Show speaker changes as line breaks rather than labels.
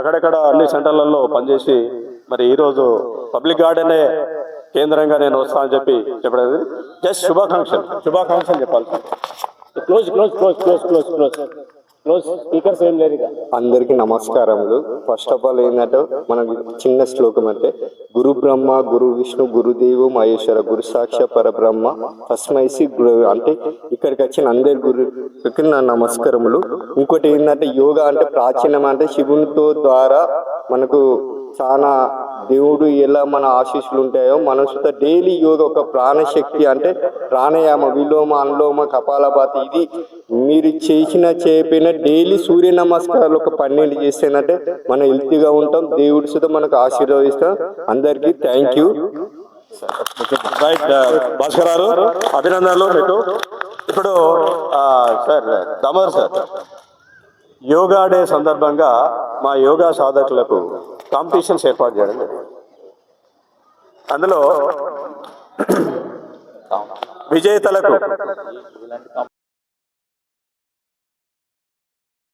అక్కడక్కడ అన్ని సెంటర్లలో పనిచేసి మరి ఈరోజు పబ్లిక్ గార్డెనే కేంద్రంగా నేను వస్తానని చెప్పి చెప్పడం జస్ట్ శుభాకాంక్షలు శుభాకాంక్షలు చెప్పాలి close close
close close close close అందరికి నమస్కారములు ఫస్ట్ ఆఫ్ ఆల్ ఏంటంటే మన చిన్న శ్లోకం అంటే గురు బ్రహ్మ గురు విష్ణు గురుదేవు మహేశ్వర గురు సాక్ష పరబ్రహ్మ తస్మైసి గురు అంటే ఇక్కడికి వచ్చిన అందరి గురుకి నా నమస్కారములు ఇంకోటి ఏంటంటే యోగా అంటే ప్రాచీనం అంటే శివునితో ద్వారా మనకు చాలా దేవుడు ఎలా మన ఆశీస్సులు ఉంటాయో మనసుతో డైలీ యోగ ఒక ప్రాణశక్తి అంటే ప్రాణాయామ విలోమ అనులోమ కపాలపాతి ఇది మీరు చేసిన చేపిన డైలీ సూర్య నమస్కారాలు ఒక పన్నెండు చేస్తేనంటే మనం హెల్తీగా ఉంటాం దేవుడి సుతో మనకు ఆశీర్వదిస్తాం అందరికీ థ్యాంక్ యూ రైట్ భాస్కర్ గారు అభినందనలు మీకు
ఇప్పుడు sir Damodar sir yoga day సందర్భంగా మా యోగా సాధకులకు కాంపిటీషన్స్ ఏర్పాటు చేయడం అందులో విజేతలకు